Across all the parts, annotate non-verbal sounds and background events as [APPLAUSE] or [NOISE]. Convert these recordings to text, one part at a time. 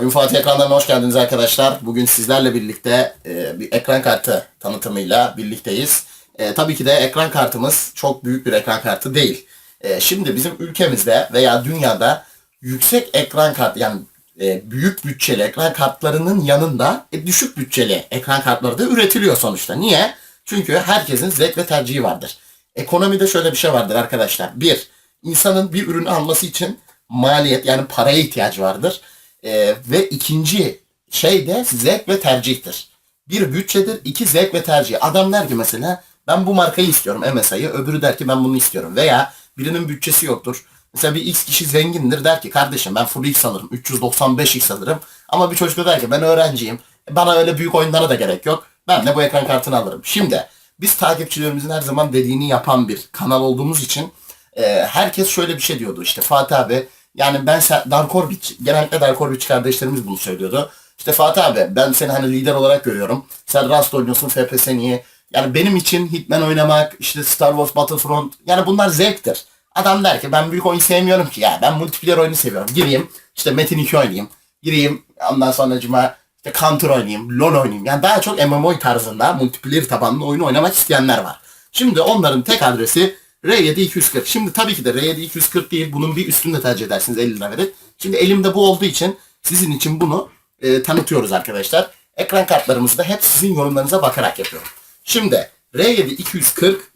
Oyun Fatih ekranlarına hoş geldiniz arkadaşlar. Bugün sizlerle birlikte e, bir ekran kartı tanıtımıyla birlikteyiz. E, tabii ki de ekran kartımız çok büyük bir ekran kartı değil. E, şimdi bizim ülkemizde veya dünyada yüksek ekran kartı yani e, büyük bütçeli ekran kartlarının yanında e, düşük bütçeli ekran kartları da üretiliyor sonuçta. Niye? Çünkü herkesin zevk ve tercihi vardır. Ekonomide şöyle bir şey vardır arkadaşlar. Bir, insanın bir ürünü alması için maliyet yani paraya ihtiyacı vardır. Ee, ve ikinci şey de zevk ve tercihtir. Bir bütçedir, iki zevk ve tercih. Adam der ki mesela ben bu markayı istiyorum MSI'yi, öbürü der ki ben bunu istiyorum. Veya birinin bütçesi yoktur. Mesela bir X kişi zengindir der ki kardeşim ben Full X alırım, 395X alırım. Ama bir çocuk der ki ben öğrenciyim, bana öyle büyük oyunlara da gerek yok. Ben de bu ekran kartını alırım. Şimdi biz takipçilerimizin her zaman dediğini yapan bir kanal olduğumuz için e, herkes şöyle bir şey diyordu işte Fatih abi yani ben Dark Orbit, genellikle Dark Orbit kardeşlerimiz bunu söylüyordu. İşte Fatih abi ben seni hani lider olarak görüyorum. Sen Rust oynuyorsun, FPS niye? Yani benim için Hitman oynamak, işte Star Wars Battlefront yani bunlar zevktir. Adam der ki ben büyük oyun sevmiyorum ki ya ben multiplayer oyunu seviyorum. Gireyim işte Metin 2 oynayayım. Gireyim ondan sonra cuma işte Counter oynayayım, LoL oynayayım. Yani daha çok MMO tarzında multiplayer tabanlı oyun oynamak isteyenler var. Şimdi onların tek adresi R7 240. Şimdi tabii ki de R7 240 değil. Bunun bir üstünü de tercih edersiniz 50 lira verip. Şimdi elimde bu olduğu için sizin için bunu e, tanıtıyoruz arkadaşlar. Ekran kartlarımızı da hep sizin yorumlarınıza bakarak yapıyorum. Şimdi R7 240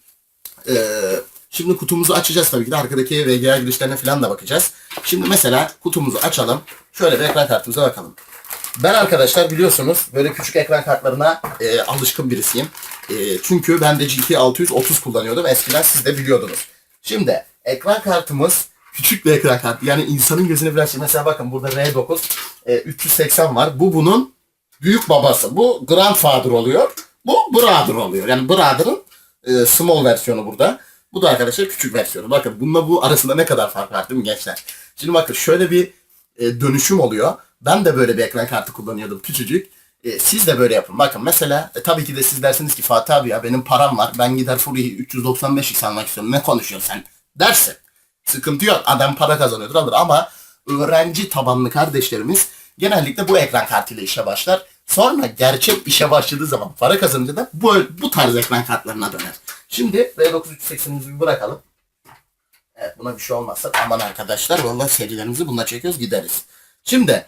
e, şimdi kutumuzu açacağız tabii ki de arkadaki VGA girişlerine falan da bakacağız. Şimdi mesela kutumuzu açalım. Şöyle bir ekran kartımıza bakalım. Ben arkadaşlar biliyorsunuz böyle küçük ekran kartlarına e, alışkın birisiyim. E, çünkü ben de GT 630 kullanıyordum. Eskiden siz de biliyordunuz. Şimdi ekran kartımız küçük bir ekran kartı. Yani insanın gözüne biraz şey. Mesela bakın burada R9 e, 380 var. Bu bunun büyük babası. Bu grandfather oluyor. Bu brother oluyor. Yani brother'ın e, small versiyonu burada. Bu da arkadaşlar küçük versiyonu. Bakın bununla bu arasında ne kadar fark var değil mi gençler? Şimdi bakın şöyle bir e, dönüşüm oluyor. Ben de böyle bir ekran kartı kullanıyordum küçücük. E, siz de böyle yapın. Bakın mesela e, tabii ki de siz dersiniz ki Fatih abi ya benim param var. Ben gider Fury'yi 395x almak istiyorum. Ne konuşuyorsun sen? Dersin. Sıkıntı yok. Adam para kazanıyordur alır ama öğrenci tabanlı kardeşlerimiz genellikle bu ekran kartıyla işe başlar. Sonra gerçek işe başladığı zaman para kazanınca da bu, bu tarz ekran kartlarına döner. Şimdi V9380'imizi bir bırakalım. Evet buna bir şey olmazsa aman arkadaşlar vallahi serilerimizi bununla çekiyoruz gideriz. Şimdi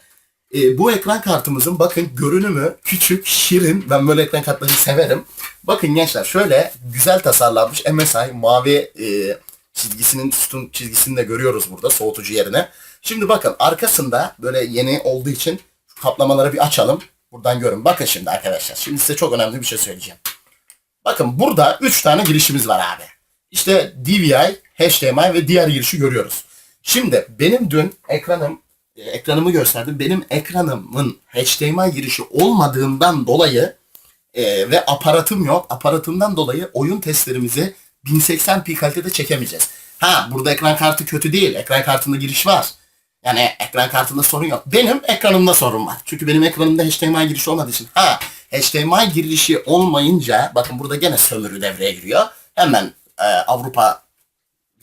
e, bu ekran kartımızın bakın görünümü küçük, şirin. Ben böyle ekran kartlarını severim. Bakın gençler şöyle güzel tasarlanmış MSI mavi e, çizgisinin sütun çizgisini de görüyoruz burada soğutucu yerine. Şimdi bakın arkasında böyle yeni olduğu için şu kaplamaları bir açalım. Buradan görün. Bakın şimdi arkadaşlar. Şimdi size çok önemli bir şey söyleyeceğim. Bakın burada 3 tane girişimiz var abi. İşte DVI, HDMI ve diğer girişi görüyoruz. Şimdi benim dün ekranım ekranımı gösterdim. Benim ekranımın HDMI girişi olmadığından dolayı e, ve aparatım yok. Aparatımdan dolayı oyun testlerimizi 1080p kalitede çekemeyeceğiz. Ha burada ekran kartı kötü değil. Ekran kartında giriş var. Yani ekran kartında sorun yok. Benim ekranımda sorun var. Çünkü benim ekranımda HDMI girişi olmadığı için. Ha HDMI girişi olmayınca bakın burada gene sömürü devreye giriyor. Hemen e, Avrupa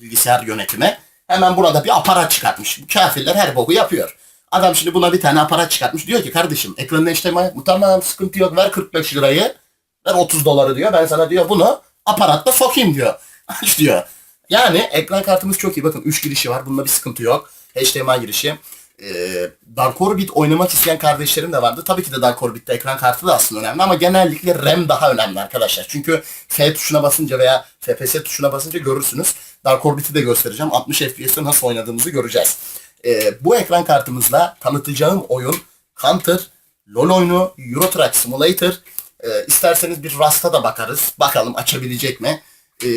bilgisayar yönetimi hemen burada bir aparat çıkartmış. Bu Kafirler her boku yapıyor. Adam şimdi buna bir tane aparat çıkartmış. Diyor ki kardeşim ekranın HDMI bu tamam sıkıntı yok ver 45 lirayı ver 30 doları diyor. Ben sana diyor bunu aparatla sokayım diyor. Aç [LAUGHS] diyor. Yani ekran kartımız çok iyi. Bakın 3 girişi var. Bunda bir sıkıntı yok. HDMI girişi. Ee, Dark Orbit oynamak isteyen kardeşlerim de vardı. Tabii ki de Dark Orbit'te ekran kartı da aslında önemli ama genellikle RAM daha önemli arkadaşlar. Çünkü F tuşuna basınca veya FPS tuşuna basınca görürsünüz. Dark Orbit'i de göstereceğim. 60 FPS'te nasıl oynadığımızı göreceğiz. Ee, bu ekran kartımızla tanıtacağım oyun Counter, LoL oyunu, Euro Truck Simulator. Ee, isterseniz bir Rust'a da bakarız. Bakalım açabilecek mi? Ee,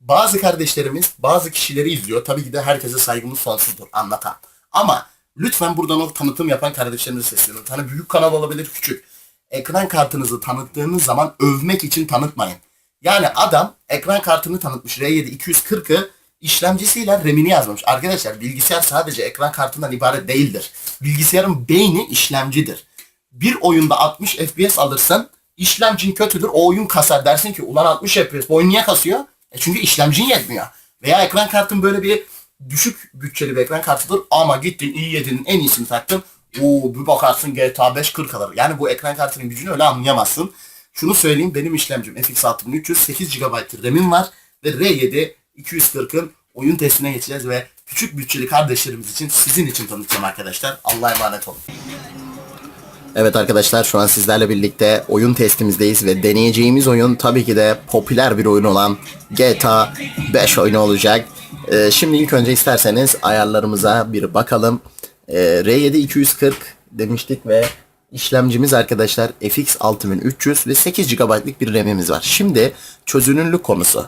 bazı kardeşlerimiz bazı kişileri izliyor. Tabii ki de herkese saygımız sonsuzdur anlatan. Ama lütfen buradan o tanıtım yapan kardeşlerimize sesleniyorum. Hani büyük kanal olabilir küçük. Ekran kartınızı tanıttığınız zaman övmek için tanıtmayın. Yani adam ekran kartını tanıtmış R7 240'ı işlemcisiyle RAM'ini yazmamış. Arkadaşlar bilgisayar sadece ekran kartından ibaret değildir. Bilgisayarın beyni işlemcidir. Bir oyunda 60 FPS alırsan işlemcin kötüdür o oyun kasar dersin ki ulan 60 FPS oyun niye kasıyor? E çünkü işlemcin yetmiyor. Veya ekran kartın böyle bir düşük bütçeli bir ekran kartıdır ama gittin i7'nin en iyisini taktın Oo bir bakarsın GTA 5 40 alır. Yani bu ekran kartının gücünü öyle anlayamazsın. Şunu söyleyeyim benim işlemcim FX 6300 8 GB RAM'im var ve R7 240'ın oyun testine geçeceğiz ve küçük bütçeli kardeşlerimiz için sizin için tanıtacağım arkadaşlar. Allah'a emanet olun. Evet arkadaşlar şu an sizlerle birlikte oyun testimizdeyiz ve deneyeceğimiz oyun tabii ki de popüler bir oyun olan GTA 5 oyunu olacak. Ee, şimdi ilk önce isterseniz ayarlarımıza bir bakalım. Ee, R7 240 demiştik ve işlemcimiz arkadaşlar FX 6300 ve 8 GB'lık bir RAM'imiz var. Şimdi çözünürlük konusu.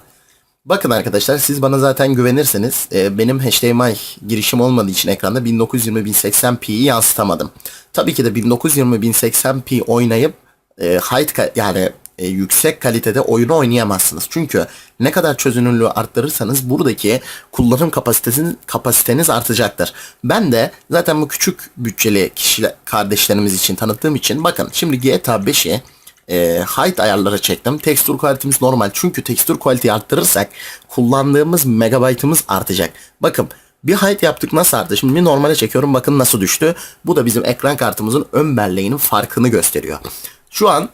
Bakın arkadaşlar siz bana zaten güvenirseniz e, benim HDMI girişim olmadığı için ekranda 1920-1080p'yi yansıtamadım. Tabii ki de 1920-1080p oynayıp e, high yani e, yüksek kalitede oyunu oynayamazsınız. Çünkü ne kadar çözünürlüğü arttırırsanız buradaki kullanım kapasiteniz, kapasiteniz artacaktır. Ben de zaten bu küçük bütçeli kişiler kardeşlerimiz için tanıttığım için bakın şimdi GTA 5'i e, height ayarlara çektim. Tekstür kalitemiz normal. Çünkü tekstür kaliteyi arttırırsak kullandığımız megabaytımız artacak. Bakın bir height yaptık nasıl arttı? Şimdi bir normale çekiyorum bakın nasıl düştü. Bu da bizim ekran kartımızın ön belleğinin farkını gösteriyor. Şu an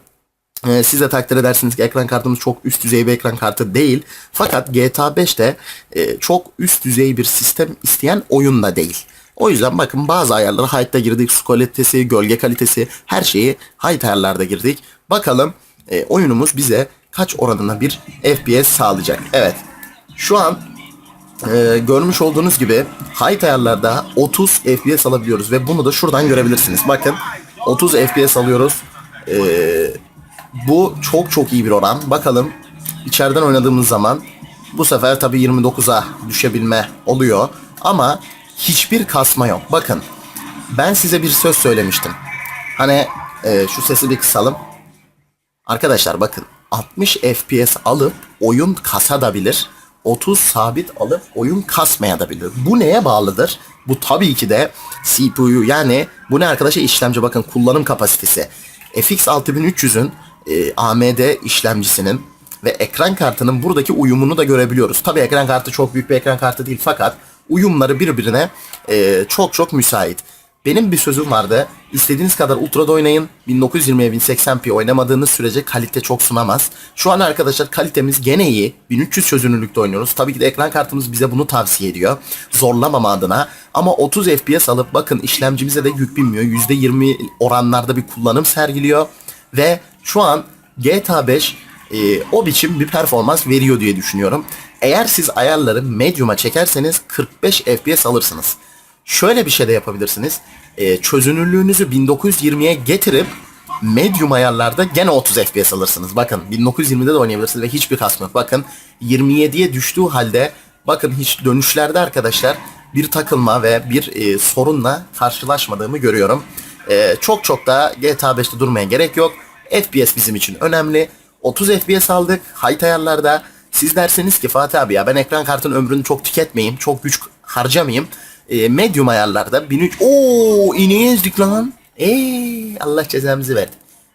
ee, siz de takdir edersiniz ki ekran kartımız çok üst düzey bir ekran kartı değil. Fakat GTA 5'te e, çok üst düzey bir sistem isteyen oyun da değil. O yüzden bakın bazı ayarları High'da girdik. Su kalitesi, gölge kalitesi her şeyi High ayarlarda girdik. Bakalım e, oyunumuz bize kaç oranında bir FPS sağlayacak. Evet. Şu an e, görmüş olduğunuz gibi High ayarlarda 30 FPS alabiliyoruz ve bunu da şuradan görebilirsiniz. Bakın 30 FPS alıyoruz. Eee bu çok çok iyi bir oran. Bakalım içeriden oynadığımız zaman bu sefer tabi 29'a düşebilme oluyor. Ama hiçbir kasma yok. Bakın ben size bir söz söylemiştim. Hani e, şu sesi bir kısalım. Arkadaşlar bakın 60 FPS alıp oyun kasabilir. 30 sabit alıp oyun kasmayabilir. Bu neye bağlıdır? Bu tabii ki de CPU yani bu ne arkadaşlar işlemci bakın kullanım kapasitesi. FX 6300'ün e, AMD işlemcisinin ve ekran kartının buradaki uyumunu da görebiliyoruz. Tabii ekran kartı çok büyük bir ekran kartı değil fakat uyumları birbirine e, çok çok müsait. Benim bir sözüm vardı. İstediğiniz kadar ultra'da oynayın. 1920'ye 1080p oynamadığınız sürece kalite çok sunamaz. Şu an arkadaşlar kalitemiz gene iyi. 1300 çözünürlükte oynuyoruz. Tabii ki de ekran kartımız bize bunu tavsiye ediyor. Zorlamama adına. Ama 30 FPS alıp bakın işlemcimize de yük binmiyor. %20 oranlarda bir kullanım sergiliyor. Ve şu an GTA 5 e, o biçim bir performans veriyor diye düşünüyorum. Eğer siz ayarları medium'a çekerseniz 45 FPS alırsınız. Şöyle bir şey de yapabilirsiniz. E, çözünürlüğünüzü 1920'ye getirip medium ayarlarda gene 30 FPS alırsınız. Bakın 1920'de de oynayabilirsiniz ve hiçbir kasma yok. Bakın 27'ye düştüğü halde bakın hiç dönüşlerde arkadaşlar bir takılma ve bir e, sorunla karşılaşmadığımı görüyorum. E, çok çok da GTA 5'te durmaya gerek yok. FPS bizim için önemli. 30 FPS aldık height ayarlarda. Siz derseniz ki Fatih abi ya ben ekran kartının ömrünü çok tüketmeyeyim. Çok güç harcamayayım. E, medium ayarlarda 1300... Oo ineği ezdik lan. Eee Allah cezamızı verdi.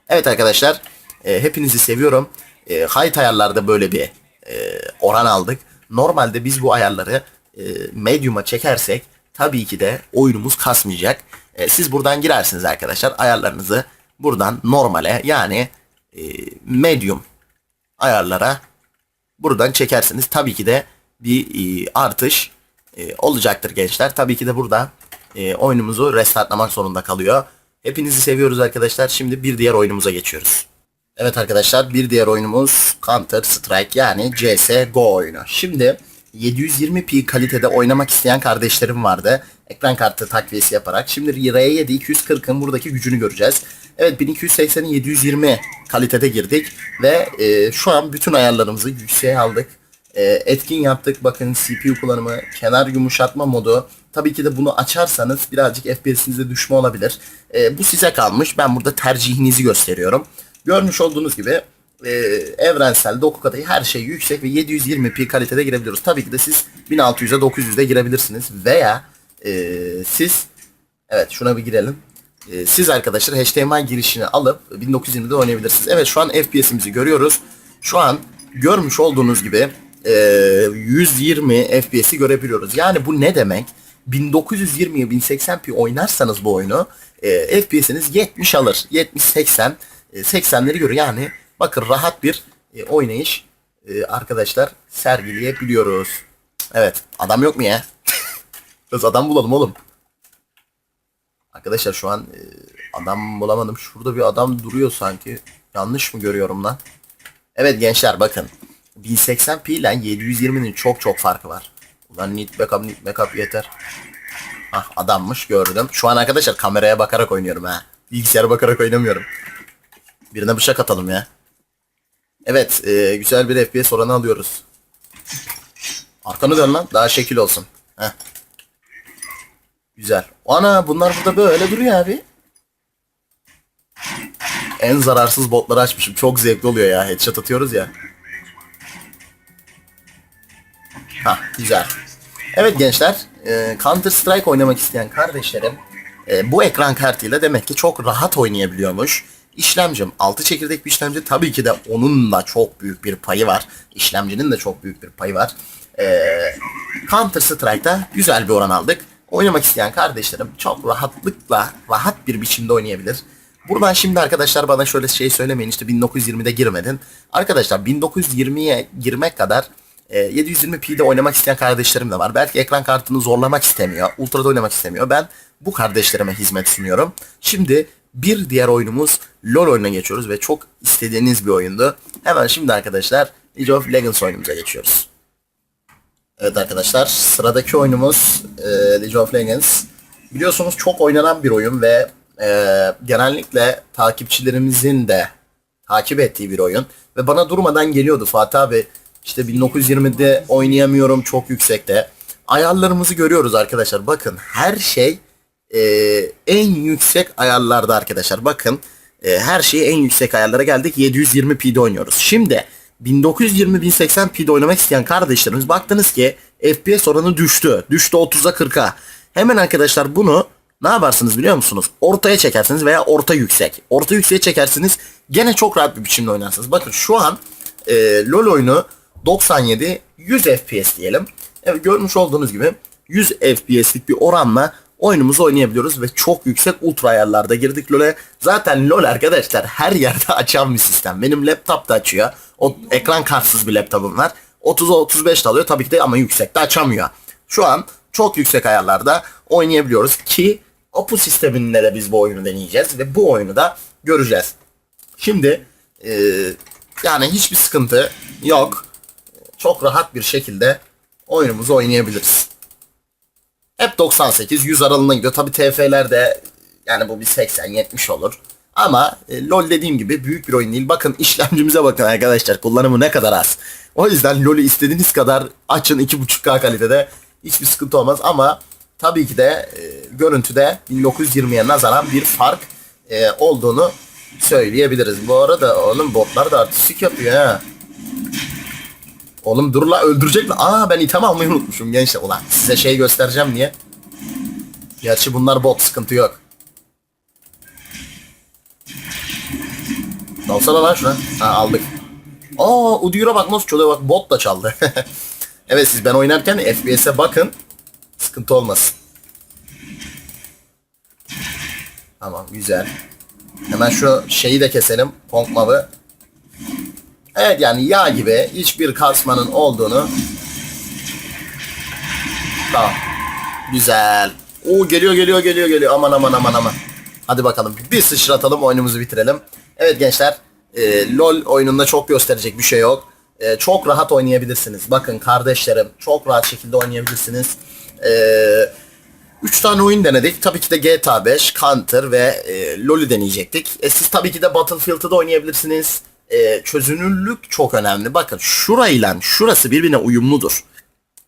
Evet arkadaşlar e, hepinizi seviyorum. E, height ayarlarda böyle bir e, oran aldık. Normalde biz bu ayarları e, medium'a çekersek tabii ki de oyunumuz kasmayacak. E, siz buradan girersiniz arkadaşlar ayarlarınızı buradan normale yani e, medium ayarlara buradan çekersiniz. Tabii ki de bir e, artış e, olacaktır gençler. Tabii ki de burada e, oyunumuzu restartlamak zorunda kalıyor. Hepinizi seviyoruz arkadaşlar. Şimdi bir diğer oyunumuza geçiyoruz. Evet arkadaşlar bir diğer oyunumuz Counter Strike yani CSGO oyunu. Şimdi 720p kalitede oynamak isteyen kardeşlerim vardı. Ekran kartı takviyesi yaparak. Şimdi R7 240'ın buradaki gücünü göreceğiz. Evet 1280'in 720 kalitede girdik. Ve e, şu an bütün ayarlarımızı yükseğe aldık. E, etkin yaptık. Bakın CPU kullanımı, kenar yumuşatma modu. Tabii ki de bunu açarsanız birazcık FPS'inizde düşme olabilir. E, bu size kalmış. Ben burada tercihinizi gösteriyorum. Görmüş olduğunuz gibi e, evrensel doku katı her şey yüksek ve 720p kalitede girebiliyoruz. Tabii ki de siz 1600'e 900'de girebilirsiniz veya e, siz evet şuna bir girelim. E, siz arkadaşlar HDMI girişini alıp 1920'de oynayabilirsiniz. Evet şu an FPS'imizi görüyoruz. Şu an görmüş olduğunuz gibi e, 120 FPS'i görebiliyoruz. Yani bu ne demek? 1920'ye 1080p oynarsanız bu oyunu e, FPS'iniz 70 alır. 70-80 e, 80'leri görür. Yani bakın rahat bir e, oynayış e, arkadaşlar sergileyebiliyoruz. Evet adam yok mu ya? [LAUGHS] Biz adam bulalım oğlum. Arkadaşlar şu an e, adam bulamadım. Şurada bir adam duruyor sanki. Yanlış mı görüyorum lan? Evet gençler bakın. 1080p ile 720'nin çok çok farkı var. Ulan need backup need backup yeter. Ah adammış gördüm. Şu an arkadaşlar kameraya bakarak oynuyorum ha. Bilgisayara bakarak oynamıyorum. Birine bıçak atalım ya. Evet e, güzel bir FPS oranı alıyoruz. Arkanı dön lan daha şekil olsun. Heh. Güzel. Ana bunlar burada böyle duruyor abi. En zararsız botları açmışım. Çok zevkli oluyor ya. Headshot atıyoruz ya. Ha güzel. Evet gençler. e, Counter Strike oynamak isteyen kardeşlerim e, bu ekran kartıyla demek ki çok rahat oynayabiliyormuş. İşlemcim 6 çekirdek bir işlemci tabii ki de onun da çok büyük bir payı var. İşlemcinin de çok büyük bir payı var. E, Counter Strike'da güzel bir oran aldık. Oynamak isteyen kardeşlerim çok rahatlıkla rahat bir biçimde oynayabilir. Buradan şimdi arkadaşlar bana şöyle şey söylemeyin işte 1920'de girmedin. Arkadaşlar 1920'ye girmek kadar e, 720p'de oynamak isteyen kardeşlerim de var. Belki ekran kartını zorlamak istemiyor. Ultra'da oynamak istemiyor. Ben bu kardeşlerime hizmet sunuyorum. Şimdi bir diğer oyunumuz LoL oyununa geçiyoruz ve çok istediğiniz bir oyundu. Hemen şimdi arkadaşlar League of Legends oyunumuza geçiyoruz. Evet arkadaşlar sıradaki oyunumuz e, League of Legends. Biliyorsunuz çok oynanan bir oyun ve e, genellikle takipçilerimizin de takip ettiği bir oyun. Ve bana durmadan geliyordu Fatih abi işte 1920'de oynayamıyorum çok yüksekte. Ayarlarımızı görüyoruz arkadaşlar bakın her şey e, en yüksek ayarlarda arkadaşlar bakın e, her şey en yüksek ayarlara geldik 720p'de oynuyoruz. Şimdi 1920-1080p'de oynamak isteyen kardeşlerimiz baktınız ki FPS oranı düştü. Düştü 30'a 40'a. Hemen arkadaşlar bunu ne yaparsınız biliyor musunuz? Ortaya çekersiniz veya orta yüksek. Orta yükseğe çekersiniz gene çok rahat bir biçimde oynarsınız. Bakın şu an e, LoL oyunu 97 100 FPS diyelim. Evet görmüş olduğunuz gibi 100 FPS'lik bir oranla oyunumuzu oynayabiliyoruz ve çok yüksek ultra ayarlarda girdik LoL'e. Zaten LoL arkadaşlar her yerde [LAUGHS] açan bir sistem. Benim laptop da açıyor. O ekran kartsız bir laptopum var. 30'a 35 de alıyor tabii ki de ama yüksekte açamıyor. Şu an çok yüksek ayarlarda oynayabiliyoruz ki Opus sisteminde de biz bu oyunu deneyeceğiz ve bu oyunu da göreceğiz. Şimdi e, yani hiçbir sıkıntı yok. Çok rahat bir şekilde oyunumuzu oynayabiliriz. Hep 98 100 aralığına gidiyor. Tabi TF'lerde yani bu bir 80 70 olur. Ama e, LoL dediğim gibi büyük bir oyun değil. Bakın işlemcimize bakın arkadaşlar. Kullanımı ne kadar az. O yüzden LoL'ü istediğiniz kadar açın 2.5K kalitede. Hiçbir sıkıntı olmaz ama tabii ki de e, görüntüde 1920'ye nazaran bir fark e, olduğunu söyleyebiliriz. Bu arada oğlum botlar da artistik yapıyor ha. Oğlum dur la öldürecek mi? Aa ben item almayı unutmuşum gençler. Ulan size şey göstereceğim diye. Gerçi bunlar bot sıkıntı yok. Dalsana lan şuna. Ha aldık. Aa Udyr'a bak nasıl çalıyor bak bot da çaldı. [LAUGHS] evet siz ben oynarken FPS'e bakın. Sıkıntı olmasın. Tamam güzel. Hemen şu şeyi de keselim. Pong. Evet yani yağ gibi hiçbir kasmanın olduğunu Tamam. Güzel. Oo geliyor geliyor geliyor geliyor. Aman aman aman aman. Hadi bakalım bir sıçratalım oyunumuzu bitirelim. Evet gençler. e, LOL oyununda çok gösterecek bir şey yok. E, çok rahat oynayabilirsiniz. Bakın kardeşlerim çok rahat şekilde oynayabilirsiniz. Eee 3 tane oyun denedik. Tabii ki de GTA 5, Counter ve e, LoL'ü deneyecektik. E, siz tabii ki de Battlefield'ı da oynayabilirsiniz. E, çözünürlük çok önemli. Bakın şurayla şurası birbirine uyumludur.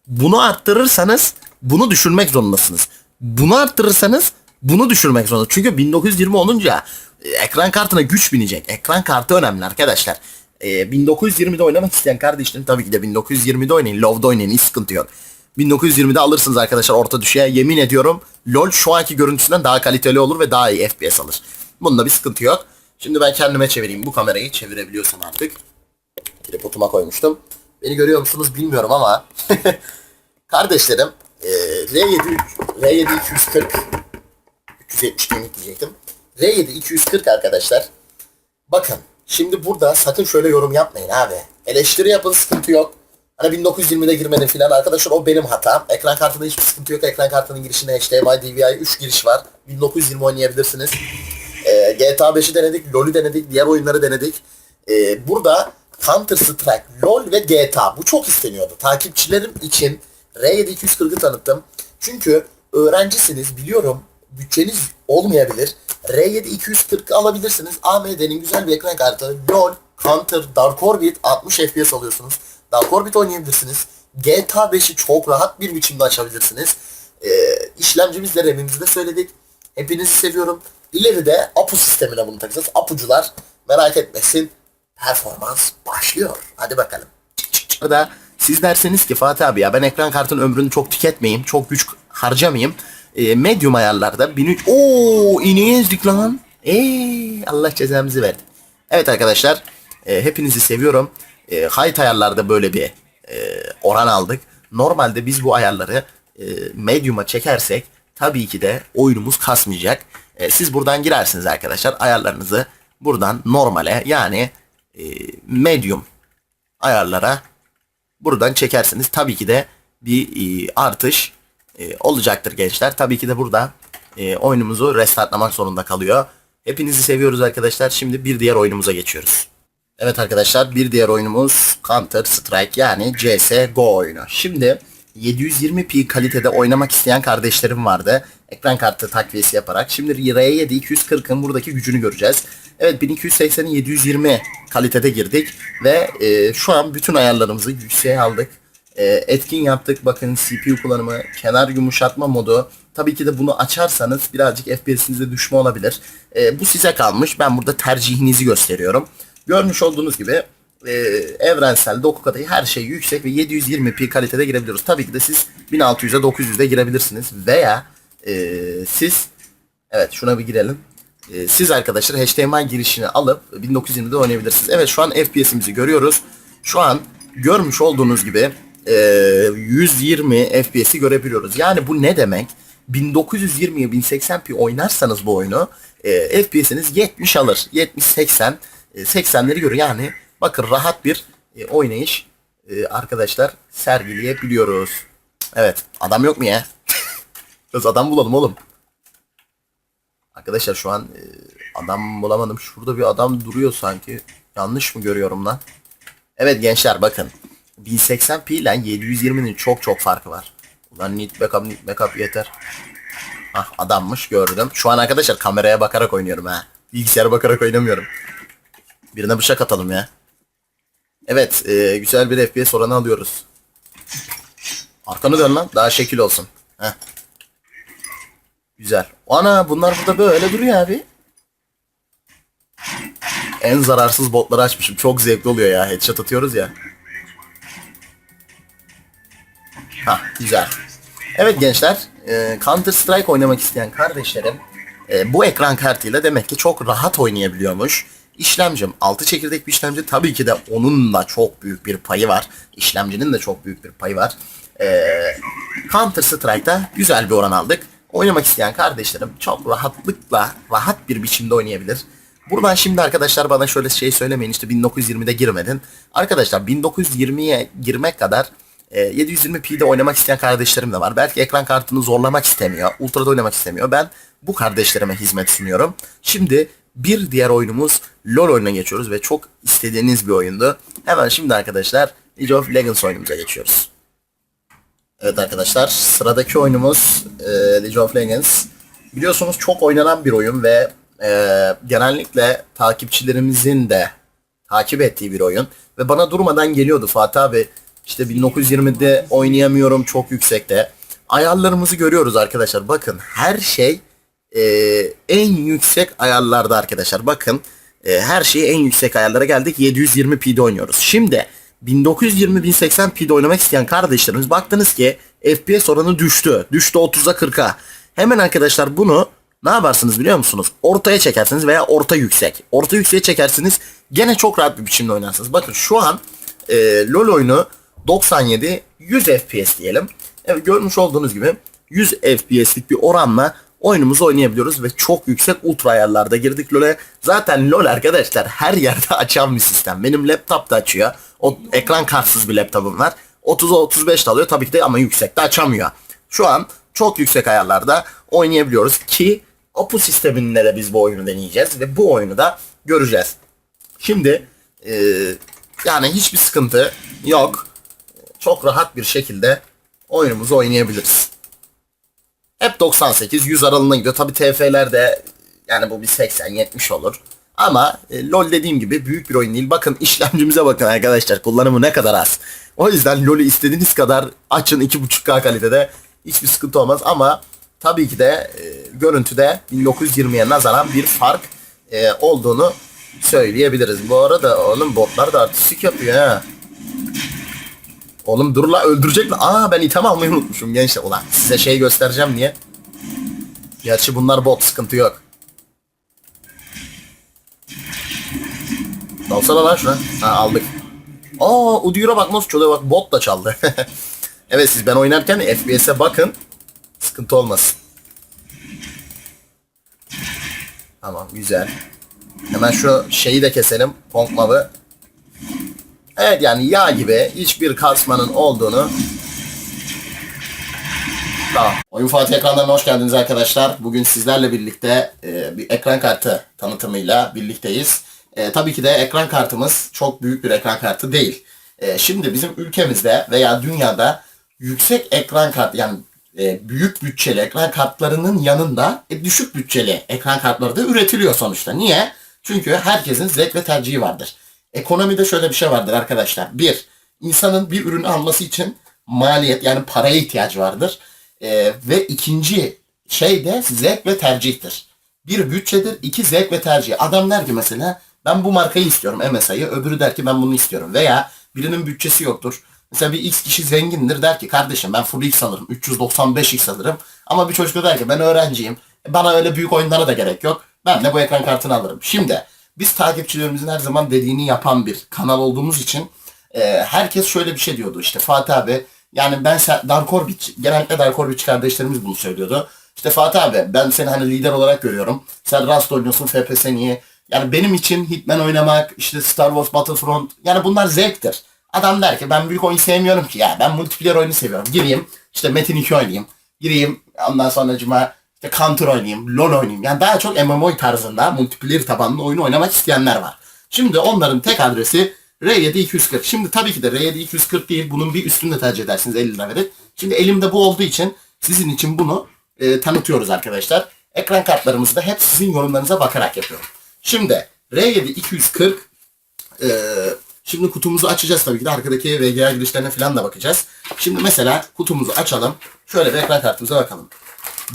Bunu arttırırsanız bunu düşürmek zorundasınız. Bunu arttırırsanız bunu düşürmek zorunda. Çünkü 1920 olunca e, ekran kartına güç binecek. Ekran kartı önemli arkadaşlar. E, 1920'de oynamak isteyen kardeşlerim tabii ki de 1920'de oynayın. LoW'da oynayın. Hiç sıkıntı yok. 1920'de alırsınız arkadaşlar orta düşeye. Yemin ediyorum LoL şu anki görüntüsünden daha kaliteli olur ve daha iyi FPS alır. Bunda bir sıkıntı yok. Şimdi ben kendime çevireyim. Bu kamerayı çevirebiliyorsam artık. Tripoduma koymuştum. Beni görüyor musunuz bilmiyorum ama [LAUGHS] kardeşlerim e, R7 R7 240 370 günlük diyecektim. R7 240 arkadaşlar. Bakın şimdi burada sakın şöyle yorum yapmayın abi. Eleştiri yapın sıkıntı yok. Hani 1920'de girmedim filan arkadaşlar o benim hatam. Ekran kartında hiçbir sıkıntı yok. Ekran kartının girişinde HDMI, DVI 3 giriş var. 1920 oynayabilirsiniz. Ee, GTA 5'i denedik, LoL'ü denedik, diğer oyunları denedik. Ee, burada Counter Strike, LoL ve GTA bu çok isteniyordu. Takipçilerim için R7 240'ı tanıttım. Çünkü öğrencisiniz biliyorum bütçeniz olmayabilir. R7 240 alabilirsiniz. AMD'nin güzel bir ekran kartı. LoL, Counter, Dark Orbit 60 FPS alıyorsunuz. Dark Orbit oynayabilirsiniz. GTA 5'i çok rahat bir biçimde açabilirsiniz. Ee, işlemcimizle RAM'imizi de söyledik. Hepinizi seviyorum. İleride APU sistemine bunu takacağız. APU'cular merak etmesin. Performans başlıyor. Hadi bakalım. Da siz derseniz ki Fatih abi ya ben ekran kartının ömrünü çok tüketmeyeyim. Çok güç harcamayayım. E, medium ayarlarda 1300... Oo ineği ezdik lan. Eee Allah cezamızı verdi. Evet arkadaşlar e, hepinizi seviyorum. E, height ayarlarda böyle bir e, oran aldık. Normalde biz bu ayarları e, medium'a çekersek tabii ki de oyunumuz kasmayacak. E, siz buradan girersiniz arkadaşlar ayarlarınızı buradan normale yani e, medium ayarlara buradan çekersiniz. Tabii ki de bir e, artış e, olacaktır gençler. Tabii ki de burada e, oyunumuzu restartlamak zorunda kalıyor. Hepinizi seviyoruz arkadaşlar. Şimdi bir diğer oyunumuza geçiyoruz. Evet arkadaşlar bir diğer oyunumuz Counter Strike yani CSGO oyunu. Şimdi 720p kalitede oynamak isteyen kardeşlerim vardı. Ekran kartı takviyesi yaparak. Şimdi R7 240'ın buradaki gücünü göreceğiz. Evet 1280'i 720 kalitede girdik. Ve e, şu an bütün ayarlarımızı yükseğe aldık. E, etkin yaptık. Bakın CPU kullanımı, kenar yumuşatma modu. Tabii ki de bunu açarsanız birazcık FPS'inizde düşme olabilir. E, bu size kalmış. Ben burada tercihinizi gösteriyorum. Görmüş olduğunuz gibi e, evrensel doku katı her şey yüksek ve 720p kalitede girebiliyoruz. Tabii ki de siz 1600'e 900'de girebilirsiniz veya e, siz evet şuna bir girelim. E, siz arkadaşlar HDMI girişini alıp 1920'de oynayabilirsiniz. Evet şu an FPS'imizi görüyoruz. Şu an görmüş olduğunuz gibi e, 120 FPS'i görebiliyoruz. Yani bu ne demek? 1920'ye 1080p oynarsanız bu oyunu e, FPS'iniz 70 alır. 70-80 e, 80'leri görüyor. Yani bakın rahat bir e, oynayış e, arkadaşlar sergileyebiliyoruz. Evet adam yok mu ya? Adam bulalım oğlum. Arkadaşlar şu an e, adam bulamadım. Şurada bir adam duruyor sanki. Yanlış mı görüyorum lan? Evet gençler bakın. 1080p ile 720'nin çok çok farkı var. Ulan need backup need backup yeter. Ah adammış gördüm. Şu an arkadaşlar kameraya bakarak oynuyorum ha. Bilgisayara bakarak oynamıyorum. Birine bıçak atalım ya. Evet e, güzel bir FPS oranı alıyoruz. Arkanı dön lan daha şekil olsun. Heh. Güzel. Ana bunlar burada böyle duruyor abi. En zararsız botları açmışım. Çok zevkli oluyor ya. Headshot atıyoruz ya. Ha güzel. Evet gençler. e, Counter Strike oynamak isteyen kardeşlerim e, bu ekran kartıyla demek ki çok rahat oynayabiliyormuş. İşlemcim 6 çekirdek bir işlemci tabii ki de onun da çok büyük bir payı var. İşlemcinin de çok büyük bir payı var. E, Counter Strike'da güzel bir oran aldık. Oynamak isteyen kardeşlerim çok rahatlıkla rahat bir biçimde oynayabilir. Buradan şimdi arkadaşlar bana şöyle şey söylemeyin işte 1920'de girmedin. Arkadaşlar 1920'ye girmek kadar e, 720p'de oynamak isteyen kardeşlerim de var. Belki ekran kartını zorlamak istemiyor. Ultra'da oynamak istemiyor. Ben bu kardeşlerime hizmet sunuyorum. Şimdi bir diğer oyunumuz LoL oyununa geçiyoruz ve çok istediğiniz bir oyundu. Hemen şimdi arkadaşlar League of Legends oyunumuza geçiyoruz. Evet arkadaşlar sıradaki oyunumuz e, League of Legends. Biliyorsunuz çok oynanan bir oyun ve e, genellikle takipçilerimizin de takip ettiği bir oyun. Ve bana durmadan geliyordu Fatih abi işte 1920'de oynayamıyorum çok yüksekte. Ayarlarımızı görüyoruz arkadaşlar bakın her şey e, en yüksek ayarlarda arkadaşlar bakın e, her şey en yüksek ayarlara geldik 720p'de oynuyoruz. Şimdi 1920-1080p'de oynamak isteyen kardeşlerimiz baktınız ki FPS oranı düştü. Düştü 30'a 40'a. Hemen arkadaşlar bunu ne yaparsınız biliyor musunuz? Ortaya çekersiniz veya orta yüksek. Orta yükseğe çekersiniz gene çok rahat bir biçimde oynarsınız. Bakın şu an e, LoL oyunu 97 100 FPS diyelim. Evet görmüş olduğunuz gibi 100 FPS'lik bir oranla oyunumuzu oynayabiliyoruz ve çok yüksek ultra ayarlarda girdik LoL'e. Zaten LoL arkadaşlar her yerde [LAUGHS] açan bir sistem. Benim laptop da açıyor. O ekran kartsız bir laptopum var. 30'a 35 de alıyor tabii ki de ama yüksekte açamıyor. Şu an çok yüksek ayarlarda oynayabiliyoruz ki Apu sisteminde de biz bu oyunu deneyeceğiz ve bu oyunu da göreceğiz. Şimdi eee, yani hiçbir sıkıntı yok. Çok rahat bir şekilde oyunumuzu oynayabiliriz. Hep 98 100 aralığına gidiyor. Tabi TF'lerde yani bu bir 80 70 olur. Ama e, LoL dediğim gibi büyük bir oyun değil. Bakın [LAUGHS] işlemcimize bakın arkadaşlar. Kullanımı ne kadar az. O yüzden LoL'ü istediğiniz kadar açın 2.5K kalitede. Hiçbir sıkıntı olmaz ama tabii ki de e, görüntüde 1920'ye nazaran bir fark e, olduğunu söyleyebiliriz. Bu arada oğlum botlar da artistik yapıyor ha. Oğlum dur la öldürecek mi? Aa ben item almayı unutmuşum gençler. Ulan size şey göstereceğim diye. Gerçi bunlar bot sıkıntı yok. Dalsana lan şuna. Ha aldık. Aa Udyr'a bak nasıl çalıyor bak bot da çaldı. [LAUGHS] evet siz ben oynarken FPS'e bakın. Sıkıntı olmasın. Tamam güzel. Hemen şu şeyi de keselim. Pong mob'ı. Evet yani yağ gibi hiçbir kasmanın olduğunu Tamam. Oyun Fatih ekranlarına hoş geldiniz arkadaşlar. Bugün sizlerle birlikte e, bir ekran kartı tanıtımıyla birlikteyiz. E, tabii ki de ekran kartımız çok büyük bir ekran kartı değil. E, şimdi bizim ülkemizde veya dünyada yüksek ekran kartı yani e, büyük bütçeli ekran kartlarının yanında e, düşük bütçeli ekran kartları da üretiliyor sonuçta. Niye? Çünkü herkesin zevk ve tercihi vardır. Ekonomide şöyle bir şey vardır arkadaşlar. Bir, insanın bir ürünü alması için maliyet yani paraya ihtiyacı vardır. Ee, ve ikinci şey de zevk ve tercihtir. Bir bütçedir, iki zevk ve tercih. Adam der ki mesela ben bu markayı istiyorum MSI'yi, öbürü der ki ben bunu istiyorum. Veya birinin bütçesi yoktur. Mesela bir X kişi zengindir der ki kardeşim ben Full X alırım, 395X alırım. Ama bir çocuk der ki ben öğrenciyim, bana öyle büyük oyunlara da gerek yok. Ben de bu ekran kartını alırım. Şimdi biz takipçilerimizin her zaman dediğini yapan bir kanal olduğumuz için e, herkes şöyle bir şey diyordu işte Fatih abi yani ben Dark Orbit, genellikle Dark Orbit kardeşlerimiz bunu söylüyordu. İşte Fatih abi ben seni hani lider olarak görüyorum. Sen Rust oynuyorsun, FPS niye? Yani benim için Hitman oynamak, işte Star Wars Battlefront yani bunlar zevktir. Adam der ki ben büyük oyun sevmiyorum ki ya ben multiplayer oyunu seviyorum. Gireyim işte Metin 2 oynayayım. Gireyim ondan sonra cuma işte Counter oynayayım, LoL oynayayım. Yani daha çok MMO tarzında multiplayer tabanlı oyun oynamak isteyenler var. Şimdi onların tek adresi R7 240. Şimdi tabii ki de R7 240 değil. Bunun bir üstünü de tercih edersiniz 50 lira verip. Şimdi elimde bu olduğu için sizin için bunu e, tanıtıyoruz arkadaşlar. Ekran kartlarımızı da hep sizin yorumlarınıza bakarak yapıyorum. Şimdi R7 240 e, şimdi kutumuzu açacağız tabii ki de arkadaki VGA girişlerine falan da bakacağız. Şimdi mesela kutumuzu açalım. Şöyle bir ekran kartımıza bakalım.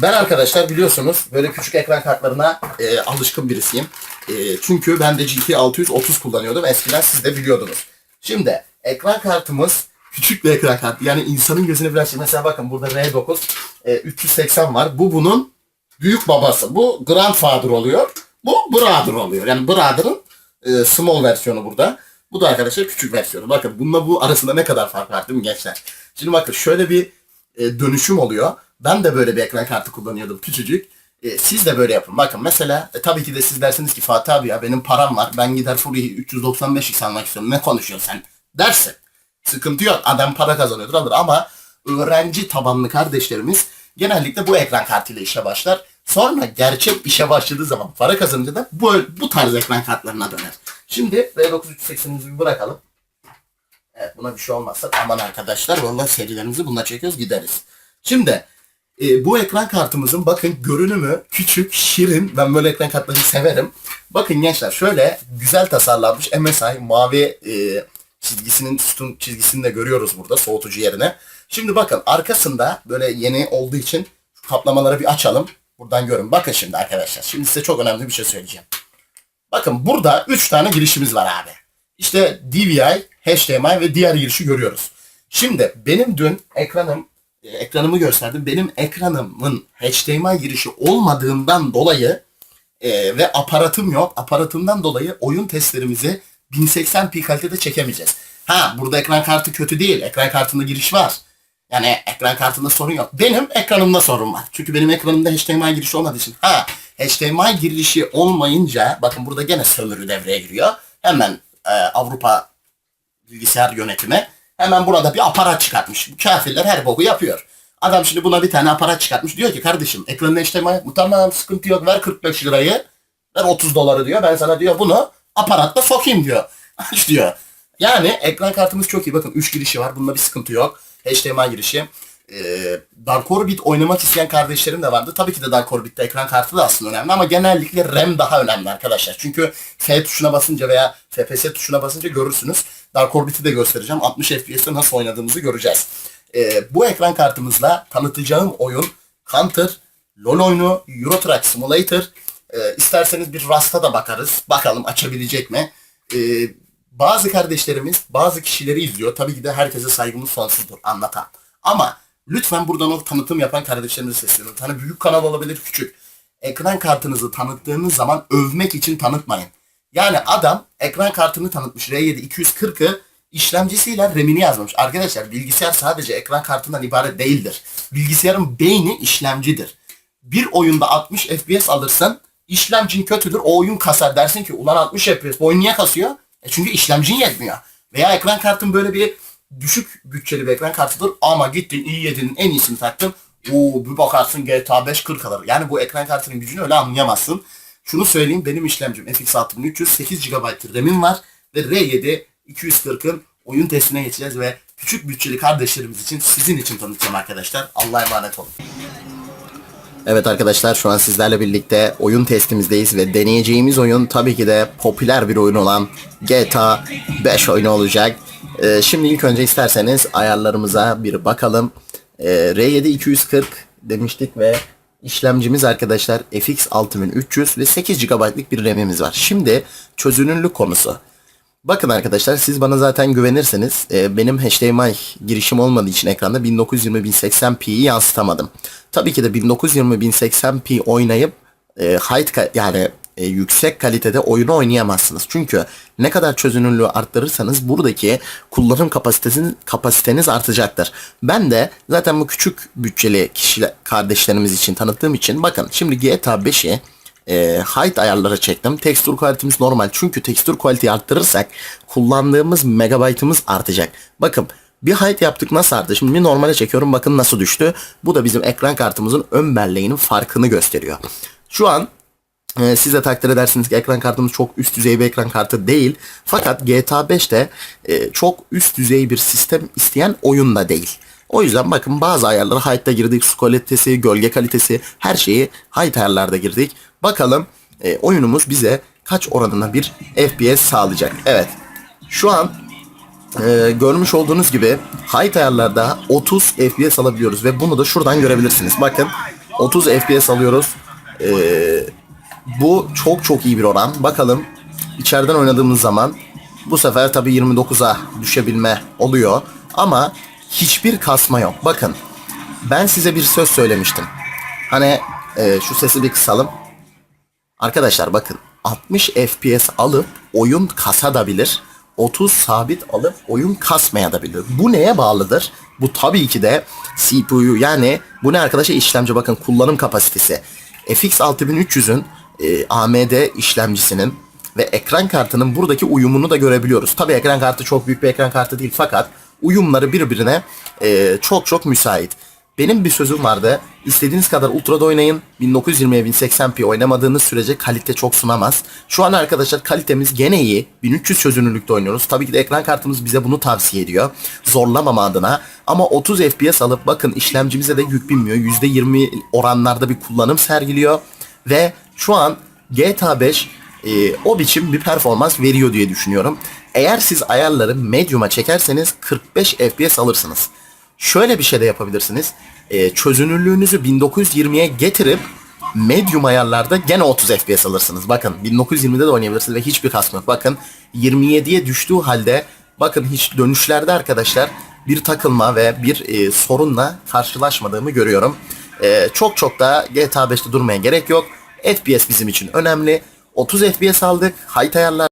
Ben arkadaşlar biliyorsunuz böyle küçük ekran kartlarına e, alışkın birisiyim. E, çünkü ben de GT 630 kullanıyordum. Eskiden siz de biliyordunuz. Şimdi ekran kartımız küçük bir ekran kartı. Yani insanın gözüne biraz şey. Mesela bakın burada R9 e, 380 var. Bu bunun büyük babası. Bu grandfather oluyor. Bu brother oluyor. Yani brother'ın e, small versiyonu burada. Bu da arkadaşlar küçük versiyonu. Bakın bununla bu arasında ne kadar fark var değil mi gençler? Şimdi bakın şöyle bir e, dönüşüm oluyor. Ben de böyle bir ekran kartı kullanıyordum küçücük. E, siz de böyle yapın. Bakın mesela e, tabii ki de siz dersiniz ki Fatih abi ya benim param var. Ben gider Fury'yi 395x almak istiyorum. Ne konuşuyorsun sen? Dersin. Sıkıntı yok. Adam para kazanıyordur alır ama öğrenci tabanlı kardeşlerimiz genellikle bu ekran kartıyla işe başlar. Sonra gerçek işe başladığı zaman para kazanınca da bu, bu tarz ekran kartlarına döner. Şimdi V9380'imizi bir bırakalım. Evet buna bir şey olmazsa aman arkadaşlar vallahi serilerimizi bununla çekiyoruz gideriz. Şimdi e, bu ekran kartımızın bakın görünümü küçük, şirin. Ben böyle ekran kartlarını severim. Bakın gençler şöyle güzel tasarlanmış MSI mavi e, çizgisinin sütun çizgisini de görüyoruz burada soğutucu yerine. Şimdi bakın arkasında böyle yeni olduğu için kaplamaları bir açalım. Buradan görün. Bakın şimdi arkadaşlar. Şimdi size çok önemli bir şey söyleyeceğim. Bakın burada 3 tane girişimiz var abi. İşte DVI, HDMI ve diğer girişi görüyoruz. Şimdi benim dün ekranım e, ekranımı gösterdim. Benim ekranımın HDMI girişi olmadığından dolayı e, ve aparatım yok. Aparatımdan dolayı oyun testlerimizi 1080p kalitede çekemeyeceğiz. Ha burada ekran kartı kötü değil. Ekran kartında giriş var. Yani ekran kartında sorun yok. Benim ekranımda sorun var. Çünkü benim ekranımda HDMI girişi olmadığı için. Ha HDMI girişi olmayınca bakın burada gene sömürü devreye giriyor. Hemen e, Avrupa bilgisayar yönetimi hemen burada bir aparat çıkartmış. Bu kafirler her boku yapıyor. Adam şimdi buna bir tane aparat çıkartmış. Diyor ki kardeşim ekranın HDMI bu tamam sıkıntı yok ver 45 lirayı ver 30 doları diyor. Ben sana diyor bunu aparatla sokayım diyor. Aç [LAUGHS] diyor. Yani ekran kartımız çok iyi. Bakın 3 girişi var. Bunda bir sıkıntı yok. HDMI girişi. Ee, Dark Orbit oynamak isteyen kardeşlerim de vardı. Tabii ki de Dark Orbit'te ekran kartı da aslında önemli ama genellikle RAM daha önemli arkadaşlar. Çünkü F tuşuna basınca veya FPS tuşuna basınca görürsünüz. Dark Orbit'i de göstereceğim. 60 FPS'te nasıl oynadığımızı göreceğiz. Ee, bu ekran kartımızla tanıtacağım oyun Counter, LoL oyunu, Euro Truck Simulator. Ee, isterseniz bir Rust'a da bakarız. Bakalım açabilecek mi? Ee, bazı kardeşlerimiz bazı kişileri izliyor. Tabii ki de herkese saygımız sonsuzdur anlatan. Ama lütfen buradan o tanıtım yapan kardeşlerimize sesleniyorum. Hani büyük kanal olabilir küçük. Ekran kartınızı tanıttığınız zaman övmek için tanıtmayın. Yani adam ekran kartını tanıtmış R7 240'ı işlemcisiyle RAM'ini yazmamış. Arkadaşlar bilgisayar sadece ekran kartından ibaret değildir. Bilgisayarın beyni işlemcidir. Bir oyunda 60 FPS alırsan işlemcin kötüdür o oyun kasar dersin ki ulan 60 FPS bu oyun niye kasıyor? E çünkü işlemcin yetmiyor. Veya ekran kartın böyle bir düşük bütçeli bir ekran kartıdır ama gittin i7'nin en iyisini taktın. Oo bir bakarsın GTA 5 40 alır. Yani bu ekran kartının gücünü öyle anlayamazsın. Şunu söyleyeyim benim işlemcim FX 6300 8 GB RAM'im var ve R7 240'ın oyun testine geçeceğiz ve küçük bütçeli kardeşlerimiz için sizin için tanıtacağım arkadaşlar. Allah'a emanet olun. Evet arkadaşlar şu an sizlerle birlikte oyun testimizdeyiz ve deneyeceğimiz oyun tabii ki de popüler bir oyun olan GTA 5 oyunu olacak. Ee, şimdi ilk önce isterseniz ayarlarımıza bir bakalım. Ee, R7 240 demiştik ve işlemcimiz arkadaşlar FX 6300 ve 8 GB'lık bir RAM'imiz var. Şimdi çözünürlük konusu. Bakın arkadaşlar siz bana zaten güvenirseniz e, benim HDMI girişim olmadığı için ekranda 1920-1080p'yi yansıtamadım. Tabii ki de 1920-1080p oynayıp e, high yani e, yüksek kalitede oyunu oynayamazsınız. Çünkü ne kadar çözünürlüğü arttırırsanız buradaki kullanım kapasiteniz, kapasiteniz artacaktır. Ben de zaten bu küçük bütçeli kişiler kardeşlerimiz için tanıttığım için bakın şimdi GTA 5'i e, height ayarlara çektim. Tekstür kalitemiz normal. Çünkü tekstür kaliteyi arttırırsak kullandığımız megabaytımız artacak. Bakın bir height yaptık nasıl arttı? Şimdi bir normale çekiyorum bakın nasıl düştü. Bu da bizim ekran kartımızın ön belleğinin farkını gösteriyor. Şu an ee, siz de takdir edersiniz ki ekran kartımız çok üst düzey bir ekran kartı değil. Fakat GTA 5'te e, çok üst düzey bir sistem isteyen oyun da değil. O yüzden bakın bazı ayarları High'da girdik. Su kalitesi, gölge kalitesi her şeyi High ayarlarda girdik. Bakalım e, oyunumuz bize kaç oranında bir FPS sağlayacak. Evet. Şu an e, görmüş olduğunuz gibi High ayarlarda 30 FPS alabiliyoruz ve bunu da şuradan görebilirsiniz. Bakın 30 FPS alıyoruz. Eee bu çok çok iyi bir oran. Bakalım içeriden oynadığımız zaman bu sefer tabii 29'a düşebilme oluyor. Ama hiçbir kasma yok. Bakın ben size bir söz söylemiştim. Hani e, şu sesi bir kısalım. Arkadaşlar bakın 60 FPS alıp oyun kasabilir. 30 sabit alıp oyun kasmayabilir. Bu neye bağlıdır? Bu tabii ki de CPU yani bu ne arkadaşlar işlemci bakın kullanım kapasitesi. FX 6300'ün e, AMD işlemcisinin ve ekran kartının buradaki uyumunu da görebiliyoruz. Tabii ekran kartı çok büyük bir ekran kartı değil fakat uyumları birbirine e, çok çok müsait. Benim bir sözüm vardı. İstediğiniz kadar ultra'da oynayın. 1920'ye 1080p oynamadığınız sürece kalite çok sunamaz. Şu an arkadaşlar kalitemiz gene iyi. 1300 çözünürlükte oynuyoruz. Tabii ki de ekran kartımız bize bunu tavsiye ediyor. Zorlamama adına. Ama 30 FPS alıp bakın işlemcimize de yük binmiyor. %20 oranlarda bir kullanım sergiliyor. Ve şu an GTA 5 e, o biçim bir performans veriyor diye düşünüyorum. Eğer siz ayarları medium'a çekerseniz 45 FPS alırsınız. Şöyle bir şey de yapabilirsiniz. E, çözünürlüğünüzü 1920'ye getirip medium ayarlarda gene 30 FPS alırsınız. Bakın 1920'de de oynayabilirsiniz ve hiçbir kasma yok. Bakın 27'ye düştüğü halde bakın hiç dönüşlerde arkadaşlar bir takılma ve bir e, sorunla karşılaşmadığımı görüyorum. E, çok çok da GTA 5'te durmaya gerek yok. FPS bizim için önemli. 30 FPS aldık. Height ayarlar